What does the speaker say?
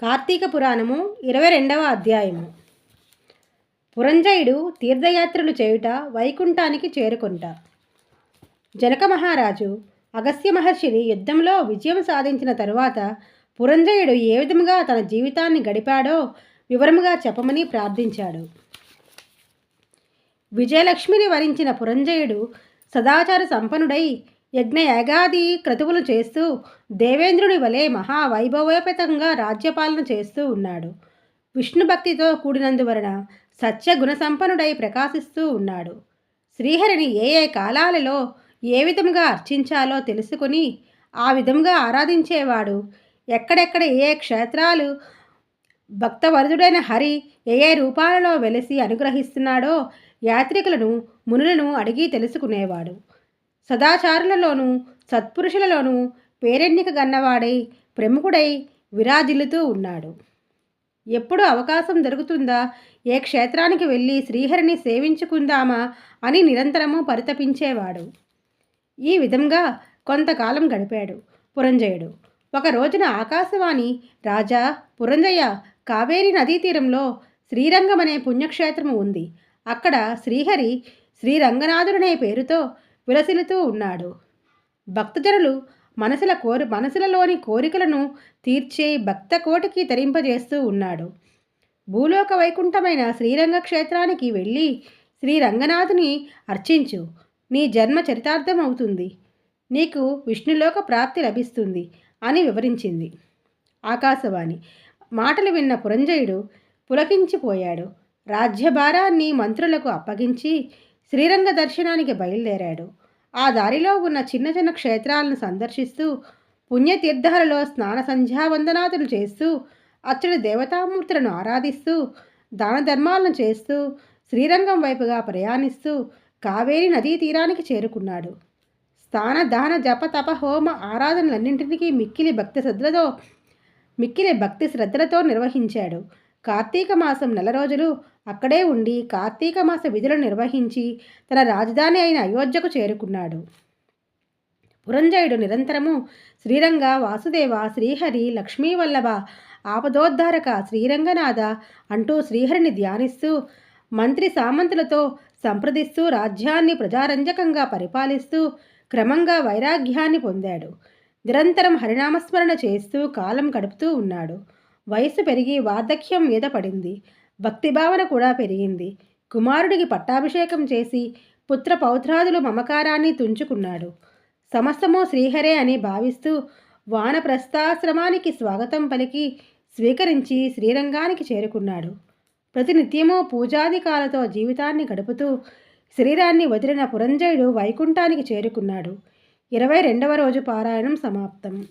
కార్తీక పురాణము ఇరవై రెండవ అధ్యాయము. పురంజయుడు తీర్థయాత్రలు చేయుట వైకుంఠానికి చేరుకుంట. జనక మహారాజు అగస్త్య మహర్షిని యుద్ధంలో విజయం సాధించిన తరువాత పురంజయుడు ఏ విధముగా తన జీవితాన్ని గడిపాడో వివరముగా చెప్పమని ప్రార్థించాడు. విజయలక్ష్మిని వరించిన పురంజయుడు సదాచార సంపన్నుడై యజ్ఞ యాగాది క్రతువులు చేస్తూ దేవేంద్రుని వలె మహావైభవోపేతంగా రాజ్యపాలన చేస్తూ ఉన్నాడు. విష్ణు భక్తితో కూడినందువలన సత్య సంపన్నుడై ప్రకాశిస్తూ ఉన్నాడు. శ్రీహరిని ఏ ఏ కాలాలలో ఏ విధంగా అర్చించాలో తెలుసుకుని ఆ విధంగా ఆరాధించేవాడు. ఎక్కడెక్కడ ఏ ఏ క్షేత్రాలు భక్తవరుదుడైన హరి ఏ ఏ రూపాలలో వెలిసి అనుగ్రహిస్తున్నాడో యాత్రికులను మునులను అడిగి తెలుసుకునేవాడు. సదాచారులలోనూ సత్పురుషులలోనూ పేరెన్నిక గన్నవాడై ప్రముఖుడై విరాజిల్లుతూ ఉన్నాడు. ఎప్పుడు అవకాశం దొరుకుతుందా? ఏ క్షేత్రానికి వెళ్ళి శ్రీహరిని సేవించుకుందామా? అని నిరంతరము పరితపించేవాడు. ఈ విధంగా కొంతకాలం గడిపాడు పురంజయుడు. ఒక రోజున ఆకాశవాణి రాజా పురంజయ కావేరి నదీ తీరంలో శ్రీరంగం అనే పుణ్యక్షేత్రము ఉంది. అక్కడ శ్రీహరి శ్రీరంగనాథుడనే పేరుతో విలసిల్లుతూ ఉన్నాడు. భక్తజనులు మనసుల కోరి మనసులలోని కోరికలను తీర్చే భక్త కోటికి తరింపజేస్తూ ఉన్నాడు. భూలోక వైకుంఠమైన శ్రీరంగ క్షేత్రానికి వెళ్ళి శ్రీరంగనాథుని అర్చించు. నీ జన్మ చరితార్థం అవుతుంది. నీకు విష్ణులోక ప్రాప్తి లభిస్తుంది అని వివరించింది. ఆకాశవాణి. మాటలు విన్న పురంజయుడు పులకించిపోయాడు. రాజ్యభారాన్ని మంత్రులకు అప్పగించి శ్రీరంగ దర్శనానికి బయలుదేరాడు. ఆ దారిలో ఉన్న చిన్న చిన్న క్షేత్రాలను సందర్శిస్తూ పుణ్యతీర్థాలలో స్నాన సంధ్యావందనాదులు చేస్తూ అచ్చడి దేవతామూర్తులను ఆరాధిస్తూ దాన ధర్మాలను చేస్తూ శ్రీరంగం వైపుగా ప్రయాణిస్తూ కావేరి నదీ తీరానికి చేరుకున్నాడు. స్థాన దాన జప తప హోమ ఆరాధనలన్నింటినీ మిక్కిలి భక్తి శ్రద్ధలతో మిక్కిలి భక్తి శ్రద్ధలతో నిర్వహించాడు. కార్తీక మాసం నెల రోజులు అక్కడే ఉండి కార్తీక మాస విధులు నిర్వహించి తన రాజధాని అయిన అయోధ్యకు చేరుకున్నాడు. పురంజయుడు నిరంతరము శ్రీరంగ వాసుదేవ శ్రీహరి లక్ష్మీవల్లభ ఆపదోద్ధారక శ్రీరంగనాథ అంటూ శ్రీహరిని ధ్యానిస్తూ మంత్రి సామంతులతో సంప్రదిస్తూ రాజ్యాన్ని ప్రజారంజకంగా పరిపాలిస్తూ క్రమంగా వైరాగ్యాన్ని పొందాడు. నిరంతరం హరినామస్మరణ చేస్తూ కాలం గడుపుతూ ఉన్నాడు. వయసు పెరిగి వార్ధక్యం మీద పడింది. భక్తిభావన కూడా పెరిగింది. కుమారుడికి పట్టాభిషేకం చేసి పుత్ర పౌత్రాదులు మమకారాన్ని తుంచుకున్నాడు. సమస్తము శ్రీహరే అని భావిస్తూ వానప్రస్థాశ్రమానికి స్వాగతం పలికి స్వీకరించి శ్రీరంగానికి చేరుకున్నాడు. ప్రతినిత్యము పూజాధికాలతో జీవితాన్ని గడుపుతూ శరీరాన్ని వదిలిన పురంజయుడు వైకుంఠానికి చేరుకున్నాడు. ఇరవై రెండవ రోజు పారాయణం సమాప్తం.